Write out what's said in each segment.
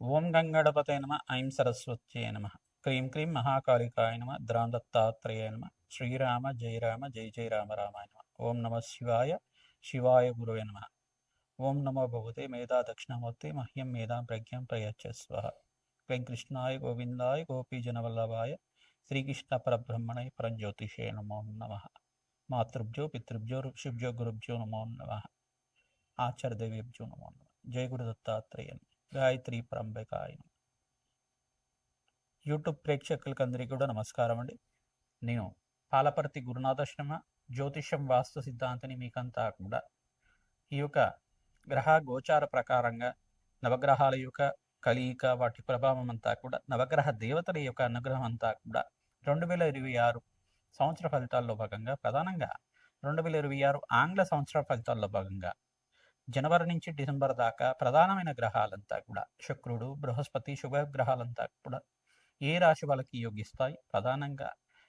ఓం గంగణపతే నమ ఐం సరస్వత్యే నమ క్రీం క్రీం మహాకాళికాయ నమ ద్రాందత్తాత్రేయ నమ శ్రీరామ జయ రామ జయ జయ రామ రామాయ నమ ఓం నమ శివాయ శివాయ గురువే నమ. ఓం నమో భగవతే మేధా దక్షిణమూర్తి మహ్యం మేధాం ప్రజ్ఞం ప్రయచ్చస్వ వెంకృష్ణాయ గోవిందాయ గోపీజనవల్లభాయ శ్రీకృష్ణ పరబ్రహ్మణయ పరంజ్యోతిషే నమో నమ. మాతృభ్యో పితృభ్యో ఋషిభ్యో గురుభ్యో నమో నమ. ఆచార్యదేవేభ్యో నమో నమ. జయ గురు దత్తాత్రేయ నమః. గాయత్రి పరంబకాయ నమః. యూట్యూబ్ ప్రేక్షకులకు అందరికీ కూడా నమస్కారం అండి నేను పాలపర్తి గురునాథాశ్రమ జ్యోతిష్యం వాస్తు సిద్ధాంతిని మీకంతా కూడా ఈ యొక్క గ్రహ గోచార ప్రకారంగా నవగ్రహాల యొక్క కలియిక వాటి ప్రభావం అంతా కూడా నవగ్రహ దేవతల యొక్క అనుగ్రహం అంతా కూడా రెండు వేల ఇరవై ఆరు సంవత్సర ఫలితాల్లో భాగంగా ప్రధానంగా రెండు వేల ఇరవై ఆరు ఆంగ్ల సంవత్సర ఫలితాల్లో భాగంగా జనవరి నుంచి డిసెంబర్ దాకా ప్రధానమైన గ్రహాలంతా కూడా శుక్రుడు బృహస్పతి శుభ గ్రహాలంతా కూడా ఏ రాశి వాళ్ళకి యోగిస్తాయి? ప్రధానంగా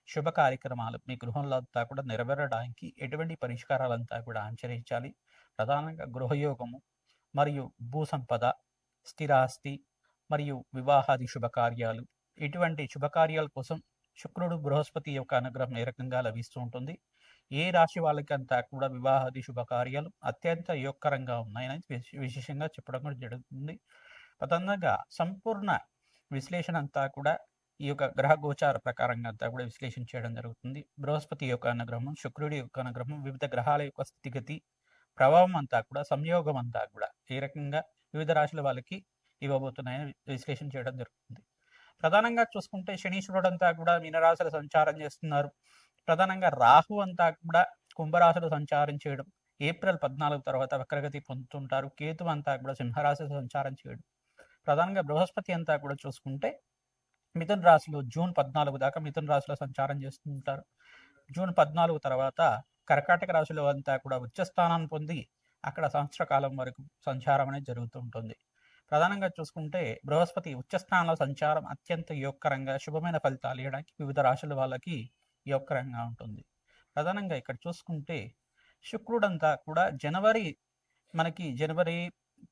శుభ కార్యక్రమాలు మీ గృహంలో అంతా కూడా నెరవేరడానికి ఎటువంటి పరిష్కారాలంతా కూడా ఆచరించాలి. ప్రధానంగా గృహయోగము మరియు భూ సంపద స్థిరాస్తి మరియు వివాహాది శుభకార్యాలు. ఇటువంటి శుభకార్యాల కోసం శుక్రుడు బృహస్పతి యొక్క అనుగ్రహం ఏ రకంగా లభిస్తూ ఉంటుంది? ఏ రాశి వాళ్ళకంతా కూడా వివాహాది శుభకార్యాలు అత్యంత యోగకరంగా ఉన్నాయని విశేషంగా చెప్పడం కూడా జరుగుతుంది. ప్రధానంగా సంపూర్ణ విశ్లేషణ అంతా కూడా ఈ యొక్క గ్రహ గోచార ప్రకారంగా అంతా కూడా విశ్లేషణ చేయడం జరుగుతుంది. బృహస్పతి యొక్క అనుగ్రహం శుక్రుడి యొక్క అనుగ్రహం వివిధ గ్రహాల యొక్క స్థితిగతి ప్రభావం అంతా కూడా సంయోగం అంతా కూడా ఏ రకంగా వివిధ రాశుల వాళ్ళకి ఇవ్వబోతున్నాయని విశ్లేషణ చేయడం జరుగుతుంది. ప్రధానంగా చూసుకుంటే శనీశ్వరుడు అంతా కూడా మీనరాశులు సంచారం చేస్తున్నారు. ప్రధానంగా రాహు అంతా కూడా కుంభరాశిలో సంచారం చేయడం ఏప్రిల్ పద్నాలుగు తర్వాత వక్రగతి పొందుతుంటారు కేతు అంతా కూడా సింహరాశిలో సంచారం చేయడం. ప్రధానంగా బృహస్పతి అంతా కూడా చూసుకుంటే మిథున రాశిలో జూన్ పద్నాలుగు దాకా మిథున రాశిలో సంచారం చేస్తుంటారు. జూన్ పద్నాలుగు తర్వాత కర్కాటక రాశిలో అంతా కూడా ఉచ్చ స్థానాన్ని పొంది అక్కడ సంవత్సర కాలం వరకు సంచారం అనేది జరుగుతూ ఉంటుంది ప్రధానంగా చూసుకుంటే బృహస్పతి ఉచ్చ స్థానంలో సంచారం అత్యంత యోగకరంగా శుభమైన ఫలితాలు ఇవ్వడానికి వివిధ రాశుల వాళ్ళకి యోగకరంగా ఉంటుంది. ప్రధానంగా ఇక్కడ చూసుకుంటే శుక్రుడంతా కూడా జనవరి మనకి జనవరి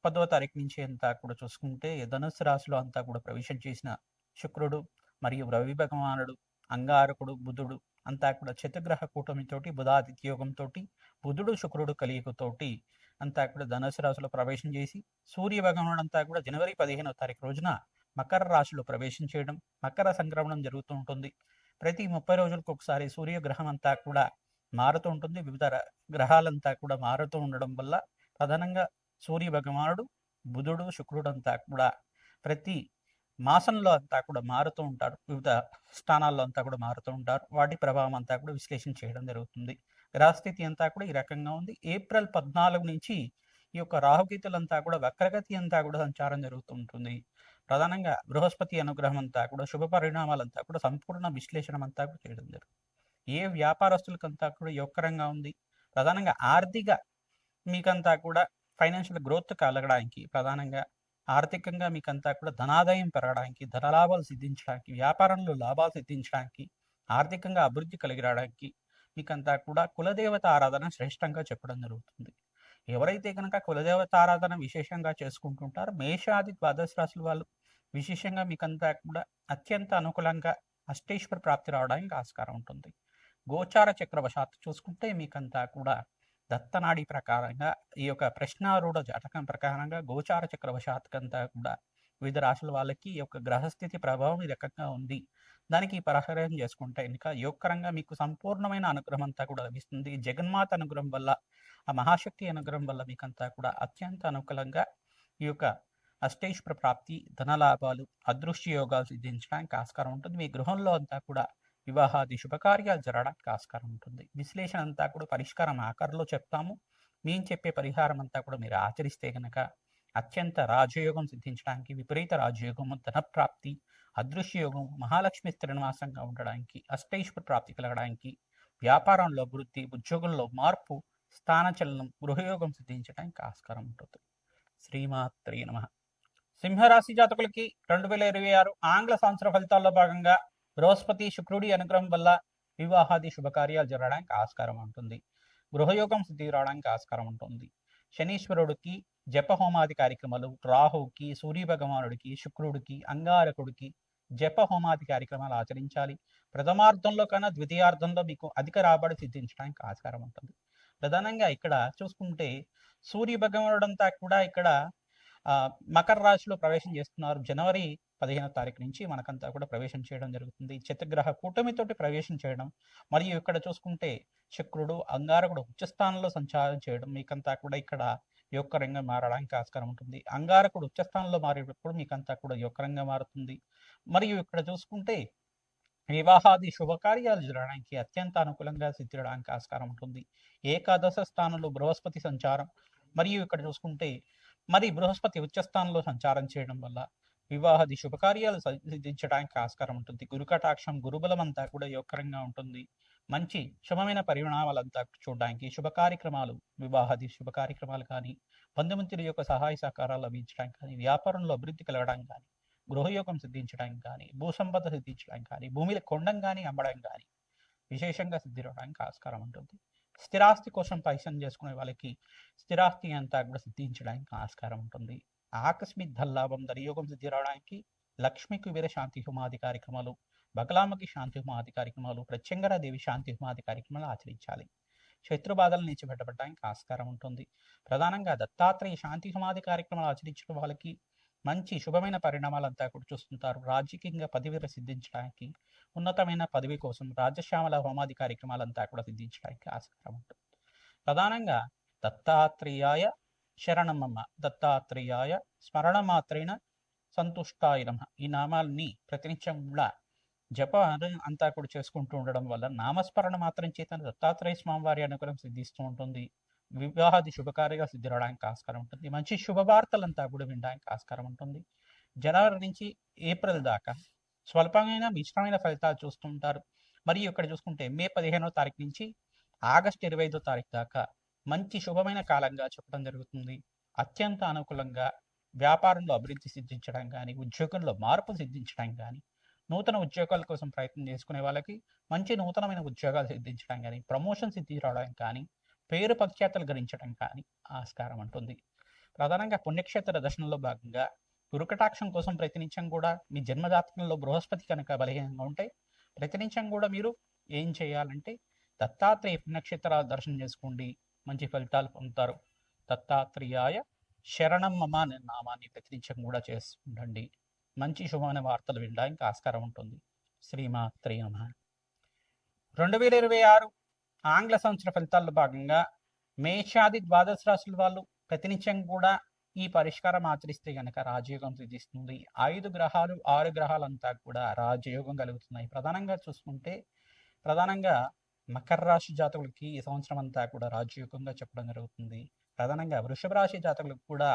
పదవ తారీఖు నుంచి అంతా కూడా చూసుకుంటే ధనుస్సు రాశిలో అంతా కూడా ప్రవేశం చేసిన శుక్రుడు మరియు రవి భగవానుడు అంగారకుడు బుధుడు అంతా కూడా చతుగ్రహ కూటమితోటి బుధాదిత్య యోగంతో బుధుడు శుక్రుడు కలియుగతోటి అంతా కూడా ధనుసు రాశిలో ప్రవేశం చేసి సూర్య భగవానుడు అంతా కూడా జనవరి పదిహేనవ తారీఖు రోజున మకర రాశిలో ప్రవేశం చేయడం మకర సంక్రమణం జరుగుతూ ఉంటుంది. ప్రతి ముప్పై రోజులకు ఒకసారి సూర్యగ్రహం అంతా కూడా మారుతూ ఉంటుంది. వివిధ ర- గ్రహాలంతా కూడా మారుతూ ఉండడం వల్ల ప్రధానంగా సూర్య భగవానుడు బుధుడు శుక్రుడు అంతా కూడా ప్రతి మాసంలో అంతా కూడా మారుతూ ఉంటారు. వివిధ స్థానాల్లో అంతా కూడా మారుతూ ఉంటారు. వాటి ప్రభావం అంతా కూడా విశ్లేషణ చేయడం జరుగుతుంది. గ్రహస్థితి అంతా కూడా ఈ రకంగా ఉంది. ఏప్రిల్ పద్నాలుగు నుంచి ఈ యొక్క రాహుగీతులంతా కూడా వక్రగతి అంతా కూడా సంచారం జరుగుతూ ఉంటుంది. ప్రధానంగా బృహస్పతి అనుగ్రహం అంతా కూడా శుభ పరిణామాలంతా కూడా సంపూర్ణ విశ్లేషణ అంతా కూడా చేయడం జరుగుతుంది. ఏ వ్యాపారస్తులకంతా కూడా యోగకరంగా ఉంది. ప్రధానంగా ఆర్థిక మీకంతా కూడా ఫైనాన్షియల్ గ్రోత్ కలగడానికి ప్రధానంగా ఆర్థికంగా మీకంతా కూడా ధనాదాయం పెరగడానికి ధనలాభాలు సిద్ధించడానికి వ్యాపారంలో లాభాలు సిద్ధించడానికి ఆర్థికంగా అభివృద్ధి కలిగి రావడానికి మీకంతా కూడా కులదేవత ఆరాధన శ్రేష్టంగా చెప్పడం జరుగుతుంది. ఎవరైతే కనుక కులదేవత ఆరాధన విశేషంగా చేసుకుంటుంటారో మేషాది ద్వాదశ రాశుల వాళ్ళు విశేషంగా మీకంతా కూడా అత్యంత అనుకూలంగా అష్టేశ్వర ప్రాప్తి రావడానికి ఆస్కారం ఉంటుంది. గోచార చక్రవశాత్తు చూసుకుంటే మీకంతా కూడా దత్తనాడి ప్రకారంగా ఈ యొక్క ప్రశ్నారూఢ జాతకం ప్రకారంగా గోచార చక్రవశాత్కంతా కూడా వివిధ రాశుల వాళ్ళకి ఈ యొక్క గ్రహస్థితి ప్రభావం ఈ రకంగా ఉంది. దానికి పరిహారం చేసుకుంటే ఇంకా యోగకరంగా మీకు సంపూర్ణమైన అనుగ్రహం అంతా కూడా లభిస్తుంది. జగన్మాత అనుగ్రహం వల్ల ఆ మహాశక్తి అనుగ్రహం వల్ల మీకంతా కూడా అత్యంత అనుకూలంగా ఈ యొక్క అష్టేశ్వర ప్రాప్తి ధనలాభాలు అదృశ్య యోగాలు సిద్ధించడానికి ఆస్కారం ఉంటుంది. మీ గృహంలో అంతా కూడా వివాహాది శుభకార్యాలు జరగడానికి ఆస్కారం ఉంటుంది. విశ్లేషణ అంతా కూడా పరిష్కారం ఆఖరిలో చెప్తాము. మేము చెప్పే పరిహారం అంతా కూడా మీరు ఆచరిస్తే కనుక అత్యంత రాజయోగం సిద్ధించడానికి విపరీత రాజయోగము ధనప్రాప్తి అదృశ్య యోగం మహాలక్ష్మి స్థిరనివాసంగా ఉండడానికి అష్టైశ్వర ప్రాప్తి కలగడానికి వ్యాపారంలో అభివృద్ధి ఉద్యోగంలో మార్పు స్థానచలనం గృహయోగం సిద్ధించడానికి ఆస్కారం ఉంటుంది. శ్రీమాత్రే నమ. సింహరాశి జాతకులకి రెండు వేల ఇరవై ఆరు ఆంగ్ల సంవత్సర ఫలితాల్లో భాగంగా బృహస్పతి శుక్రుడి అనుగ్రహం వల్ల వివాహాది శుభకార్యాలు జరగడానికి ఆస్కారం ఉంటుంది. గృహయోగం సిద్ధి రావడానికి ఆస్కారం ఉంటుంది. శనీశ్వరుడికి జప హోమాది కార్యక్రమాలు రాహుకి సూర్య భగవానుడికి శుక్రుడికి అంగారకుడికి జప హోమాది కార్యక్రమాలు ఆచరించాలి. ప్రథమార్థంలో కన్నా ద్వితీయార్థంలో మీకు అధిక రాబడి సిద్ధించడానికి ఆస్కారం ఉంటుంది. ప్రధానంగా ఇక్కడ చూసుకుంటే సూర్య భగవానుడంతా కూడా ఇక్కడ మకర రాశిలో ప్రవేశం చేస్తున్నారు. జనవరి పదిహేనో తారీఖు నుంచి మనకంతా కూడా ప్రవేశం చేయడం జరుగుతుంది. చతుర్గ్రహ కూటమితోటి ప్రవేశం చేయడం మరియు ఇక్కడ చూసుకుంటే శుక్రుడు అంగారకుడు ఉచ్చస్థానంలో సంచారం చేయడం మీకంతా కూడా ఇక్కడ యోగకరంగా మారడానికి ఆస్కారం ఉంటుంది. అంగారకుడు ఉచ్చస్థానంలో మారేటప్పుడు మీకంతా కూడా యోగకరంగా మారుతుంది. మరియు ఇక్కడ చూసుకుంటే వివాహాది శుభకార్యాలు జరగడానికి అత్యంత అనుకూలంగా సిద్ధించడానికి ఆస్కారం ఉంటుంది. ఏకాదశ స్థానంలో బృహస్పతి సంచారం మరియు ఇక్కడ చూసుకుంటే మరి బృహస్పతి ఉచ్చస్థానంలో సంచారం చేయడం వల్ల వివాహాది శుభకార్యాలు సిద్ధించడానికి ఆస్కారం ఉంటుంది. గురుకటాక్షం గురుబలం అంతా కూడా యోగకరంగా ఉంటుంది. మంచి శుభమైన పరిణామాలంతా చూడడానికి శుభ కార్యక్రమాలు వివాహాది శుభ కార్యక్రమాలు కానీ బంధుమిత్రుల యొక్క సహాయ సహకారాలు లభించడానికి కానీ వ్యాపారంలో అభివృద్ధి కలగడానికి కానీ గృహయోగం సిద్ధించడానికి కానీ భూసంపద సిద్ధించడానికి కానీ భూమిలో కొండం కానీ అమ్మడం కానీ విశేషంగా సిద్ధించడానికి ఆస్కారం ఉంటుంది. స్థిరాస్తి కోసం పైసం చేసుకునే వాళ్ళకి స్థిరాస్తి అంతా కూడా సిద్ధించడానికి ఆస్కారం ఉంటుంది. ఆకస్మిక ధల్లాభం దరియోగం సిద్ధి రావడానికి లక్ష్మికి వీర శాంతి హోమాది కార్యక్రమాలు బగలామకి శాంతి హోమాది కార్యక్రమాలు ప్రత్యంగరాదేవి శాంతి హోమాది కార్యక్రమాలు ఆచరించాలి. శత్రు బాధల నిలిచిపెట్టబడడానికి ఆస్కారం ఉంటుంది. ప్రధానంగా దత్తాత్రేయ శాంతి హోమాది కార్యక్రమాలు ఆచరించిన వాళ్ళకి మంచి శుభమైన పరిణామాలంతా కూడా చూస్తుంటారు. రాజకీయంగా పదవి సిద్ధించడానికి ఉన్నతమైన పదవి కోసం రాజశ్యామల హోమాది కార్యక్రమాలంతా కూడా సిద్ధించడానికి ఆస్కారం ఉంటుంది. ప్రధానంగా దత్తాత్రేయాయ శరణమమ్మ దత్తాత్రేయాయ స్మరణమాత్రేణ సంతుష్టాయ నమః. ఈ నామాల్ని ప్రతినిత్యం కూడా జప అంతా కూడా చేసుకుంటూ ఉండడం వల్ల నామస్మరణ మాత్రం చేత దత్తాత్రేయ స్వామివారి అనుగ్రహం సిద్ధిస్తూ ఉంటుంది. వివాహాది శుభకార్యాలు సిద్ధిరవడానికి ఆస్కారం ఉంటుంది. మంచి శుభవార్తలంతా కూడా వినడానికి ఆస్కారం ఉంటుంది. జనవరి నుంచి ఏప్రిల్ దాకా స్వల్పమైన మిశ్రమైన ఫలితాలు చూస్తుంటారు. మరియు ఇక్కడ చూసుకుంటే మే పదిహేనో తారీఖు నుంచి ఆగస్టు ఇరవై ఐదో తారీఖు దాకా మంచి శుభమైన కాలంగా చెప్పడం జరుగుతుంది. అత్యంత అనుకూలంగా వ్యాపారంలో అభివృద్ధి సిద్ధించడం కానీ ఉద్యోగంలో మార్పు సిద్ధించడం కానీ నూతన ఉద్యోగాల కోసం ప్రయత్నం చేసుకునే వాళ్ళకి మంచి నూతనమైన ఉద్యోగాలు సిద్ధించడం కానీ ప్రమోషన్ సిద్ధి రావడం కానీ పేరు ప్రఖ్యాతలు గరించడం కానీ ఆస్కారం ఉంటుంది ప్రధానంగా పుణ్యక్షేత్ర దర్శనంలో భాగంగా గురుకటాక్షం కోసం ప్రతినిత్యం కూడా మీ జన్మజాతకంలో బృహస్పతి కనుక బలహీనంగా ఉంటే ప్రతినిత్యం కూడా మీరు ఏం చేయాలంటే దత్తాత్రేయ పుణ్యక్షేత్రాల దర్శనం చేసుకోండి. మంచి ఫలితాలు పొందుతారు. దత్తాత్రేయాయ శరణం మమ అనే నామాన్ని ప్రతినిత్యం కూడా చేస్తుండండి. మంచి శుభమైన వార్తలు వినడానికి ఆస్కారం ఉంటుంది. శ్రీమాత్రే నమ. రెండు వేల ఇరవై ఆరు ఆంగ్ల సంవత్సర ఫలితాల్లో భాగంగా మేషాది ద్వాదశ రాశుల వాళ్ళు ప్రతినిత్యం కూడా ఈ పరిష్కారం ఆచరిస్తే గనక రాజయోగం సిద్ధిస్తుంది. ఐదు గ్రహాలు ఆరు గ్రహాలంతా కూడా రాజయోగం కలుగుతున్నాయి. ప్రధానంగా చూసుకుంటే ప్రధానంగా మకర రాశి జాతకులకి ఈ సంవత్సరం అంతా కూడా రాజయోగంగా చెప్పడం జరుగుతుంది. ప్రధానంగా వృషభ రాశి జాతకులకు కూడా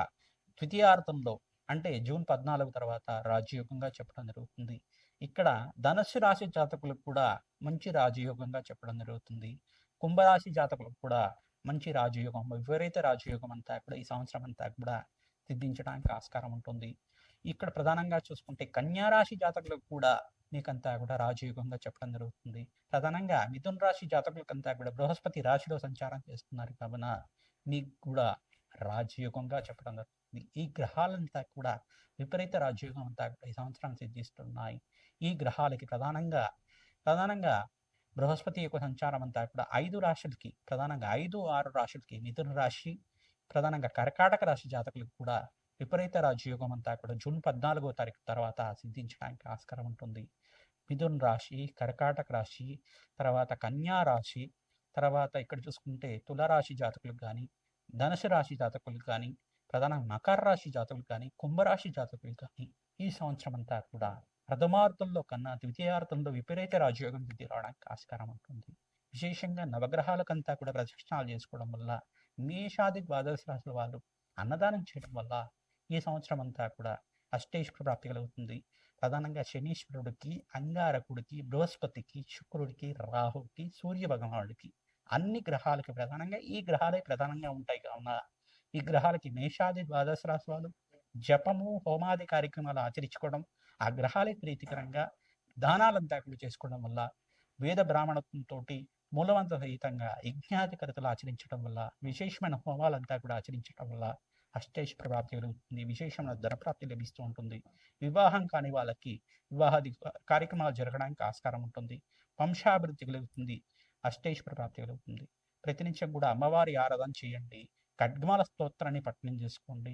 ద్వితీయార్థంలో అంటే జూన్ పద్నాలుగు తర్వాత రాజయోగంగా చెప్పడం జరుగుతుంది. ఇక్కడ ధనుస్సు రాశి జాతకులకు కూడా మంచి రాజయోగంగా చెప్పడం జరుగుతుంది. కుంభరాశి జాతకులకు కూడా మంచి రాజయోగం విపరీత రాజయోగం అంతా కూడా ఈ సంవత్సరం అంతా కూడా సిద్ధించడానికి ఆస్కారం ఉంటుంది. ఇక్కడ ప్రధానంగా చూసుకుంటే కన్యా రాశి జాతకులకు కూడా మీకంతా కూడా రాజయోగంగా చెప్పడం జరుగుతుంది. ప్రధానంగా మిథున్ రాశి జాతకులకంతా కూడా బృహస్పతి రాశిలో సంచారం చేస్తున్నారు కావున మీకు కూడా రాజయోగంగా చెప్పడం జరుగుతుంది. ఈ గ్రహాలంతా కూడా విపరీత రాజయోగం అంతా కూడా ఈ సంవత్సరం సిద్ధిస్తున్నాయి. ఈ గ్రహాలకి ప్రధానంగా ప్రధానంగా బృహస్పతి యొక్క సంచారం అంతా కూడా ఐదు రాశులకి ప్రధానంగా ఐదు ఆరు రాశులకి మిథున రాశి ప్రధానంగా కర్కాటక రాశి జాతకులకు కూడా విపరీత రాజయోగం అంతా కూడా జూన్ పద్నాలుగో తారీఖు తర్వాత సిద్ధించడానికి ఆస్కారం ఉంటుంది. మిథున్ రాశి కర్కాటక రాశి తర్వాత కన్యా రాశి తర్వాత ఇక్కడ చూసుకుంటే తులరాశి జాతకులకు కానీ ధనుసు రాశి జాతకులకు కానీ ప్రధానంగా మకర రాశి జాతకులకు కానీ కుంభరాశి జాతకులకు కానీ ఈ సంవత్సరం అంతా కూడా ప్రథమార్థంలో కన్నా ద్వితీయార్థంలో విపరీత రాజయోగం సిద్ధి రావడానికి ఆస్కారం ఉంటుంది. విశేషంగా నవగ్రహాలకంతా కూడా ప్రదక్షిణాలు చేసుకోవడం వల్ల మేషాది ద్వాదశ రాశుల వాళ్ళు అన్నదానం చేయడం వల్ల ఈ సంవత్సరం అంతా కూడా అష్టేశ్వర ప్రాప్తి కలుగుతుంది. ప్రధానంగా శనీశ్వరుడికి అంగారకుడికి బృహస్పతికి శుక్రుడికి రాహుకి సూర్య భగవానుడికి అన్ని గ్రహాలకి ప్రధానంగా ఈ గ్రహాలే ప్రధానంగా ఉంటాయి కావున ఈ గ్రహాలకి మేషాది ద్వాదశ రాశి వాళ్ళు జపము హోమాది కార్యక్రమాలు ఆచరించుకోవడం ఆ గ్రహాలే ప్రీతికరంగా దానాలంతా కూడా చేసుకోవడం వల్ల వేద బ్రాహ్మణత్వంతో మూలవంత సహితంగా యజ్ఞాధికరతలు ఆచరించడం వల్ల విశేషమైన హోమాలంతా కూడా ఆచరించడం వల్ల అష్టైశ్వర్య ప్రాప్తి కలుగుతుంది విశేషమైన ధనప్రాప్తి లభిస్తూ ఉంటుంది. వివాహం కాని వాళ్ళకి వివాహాది కార్యక్రమాలు జరగడానికి ఆస్కారం ఉంటుంది. వంశాభివృద్ధి కలుగుతుంది అష్టేశ్వర ప్రాప్తి కలుగుతుంది. ప్రతినిత్యం కూడా అమ్మవారి ఆరాధన చేయండి ఖడ్గమాల స్తోత్రాన్ని పఠనం చేసుకోండి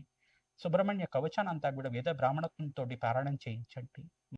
సుబ్రహ్మణ్య కవచాన్ని అంతా కూడా వేద బ్రాహ్మణత్వంతో పారాయణం చేయించండి.